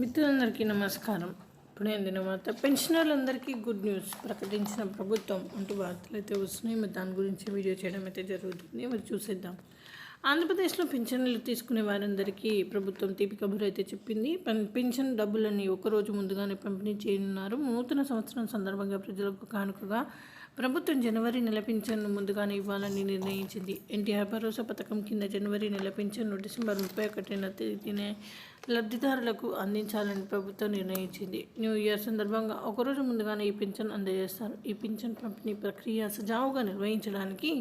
మిత్రులందరికీ నమస్కారం. ఇప్పుడే అందిన వార్త పెన్షనర్లందరికీ గుడ్ న్యూస్. ప్రకటించిన ప్రభుత్వం అంటూ వార్తలు అయితే వస్తున్నాయి. మరి దాని గురించి వీడియో చేయడం అయితే జరుగుతుంది. మరి చూసేద్దాం. ఆంధ్రప్రదేశ్లో పింఛన్లు తీసుకునే వారందరికీ ప్రభుత్వం తీపి కబురు అయితే చెప్పింది. పింఛన్ డబ్బులని ఒకరోజు ముందుగానే పంపిణీ చేయనున్నారు. నూతన సంవత్సరం సందర్భంగా ప్రజలకు కానుకగా ప్రభుత్వం జనవరి నెల పింఛన్ను ముందుగానే ఇవ్వాలని నిర్ణయించింది. ఎన్టీఆర్ భరోసా పథకం కింద జనవరి నెల పింఛన్ను డిసెంబర్ ముప్పై ఒకటిన తేదీనే లబ్ధిదారులకు అందించాలని ప్రభుత్వం నిర్ణయించింది. న్యూ ఇయర్ సందర్భంగా ఒకరోజు ముందుగానే ఈ పింఛన్ అందజేస్తారు. ఈ పింఛన్ పంపిణీ ప్రక్రియ సజావుగా నిర్వహించడానికి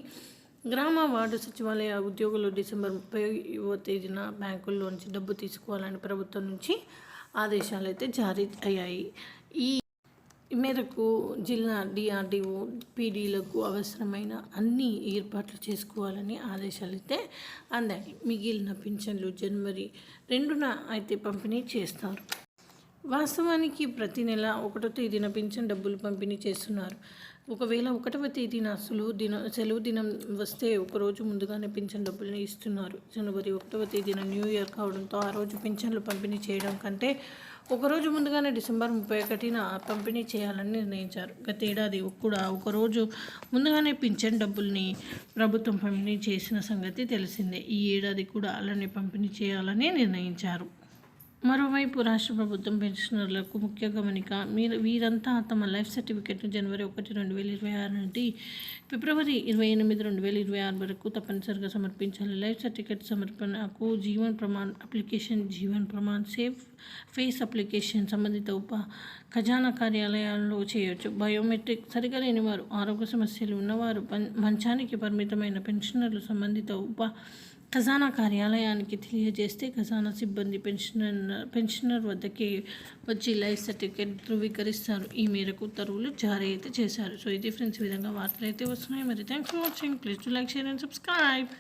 గ్రామ వార్డు సచివాలయ ఉద్యోగులు డిసెంబర్ ముప్పైవ తేదీన బ్యాంకుల్లోంచి డబ్బు తీసుకోవాలని ప్రభుత్వం నుంచి ఆదేశాలు అయితే జారీ అయ్యాయి. ఈ ఈ మేరకు జిల్లా డిఆర్డిఓ పీడీలకు అవసరమైన అన్ని ఏర్పాట్లు చేసుకోవాలని ఆదేశాలు అయితే అందాయి. మిగిలిన పింఛన్లు జనవరి రెండున అయితే పంపిణీ చేస్తారు. వాస్తవానికి ప్రతి నెల ఒకటో తేదీన పింఛన్ డబ్బులు పంపిణీ చేస్తున్నారు. ఒకవేళ ఒకటవ తేదీన సెలవు దిన సెలవు దినం వస్తే ఒకరోజు ముందుగానే పింఛన్ డబ్బుల్ని ఇస్తున్నారు. జనవరి ఒకటవ తేదీన న్యూ ఇయర్ కావడంతో ఆ రోజు పింఛన్లు పంపిణీ చేయడం కంటే ఒకరోజు ముందుగానే డిసెంబర్ ముప్పై ఒకటిన పంపిణీ చేయాలని నిర్ణయించారు. గత ఏడాది కూడా ఒకరోజు ముందుగానే పింఛన్ డబ్బుల్ని ప్రభుత్వం పంపిణీ చేసిన సంగతి తెలిసిందే. ఈ ఏడాది కూడా అలానే పంపిణీ చేయాలని నిర్ణయించారు. మరోవైపు రాష్ట్ర ప్రభుత్వం పెన్షనర్లకు ముఖ్య గమనిక మీరు వీరంతా తమ లైఫ్ సర్టిఫికెట్ను జనవరి ఒకటి రెండు వేల ఇరవై ఆరు నుండి ఫిబ్రవరి ఇరవై ఎనిమిది రెండు వేల ఇరవై ఆరు వరకు తప్పనిసరిగా సమర్పించాలి. Life certificate సమర్పణకు Jeevan Pramaan application Jeevan Pramaan safe face application సంబంధిత ఉప ఖజానా కార్యాలయాల్లో చేయొచ్చు. బయోమెట్రిక్ సరిగా లేని వారు ఆరోగ్య సమస్యలు ఉన్నవారు మంచానికి పరిమితమైన పెన్షనర్లు సంబంధిత ఉప ఖజానా కార్యాలయానికి తెలియజేస్తే ఖజానా సిబ్బంది పెన్షనర్ పెన్షనర్ వద్దకి వచ్చి లైఫ్ సర్టిఫికేట్ ధృవీకరిస్తారు. ఈ మేరకు ఉత్తర్వులు జారీ అయితే చేశారు. సో ఇది ఫ్రెండ్స్ ఈ విధంగా వార్తలు అయితే వస్తున్నాయి. మరి thanks for watching. Please to like share and subscribe.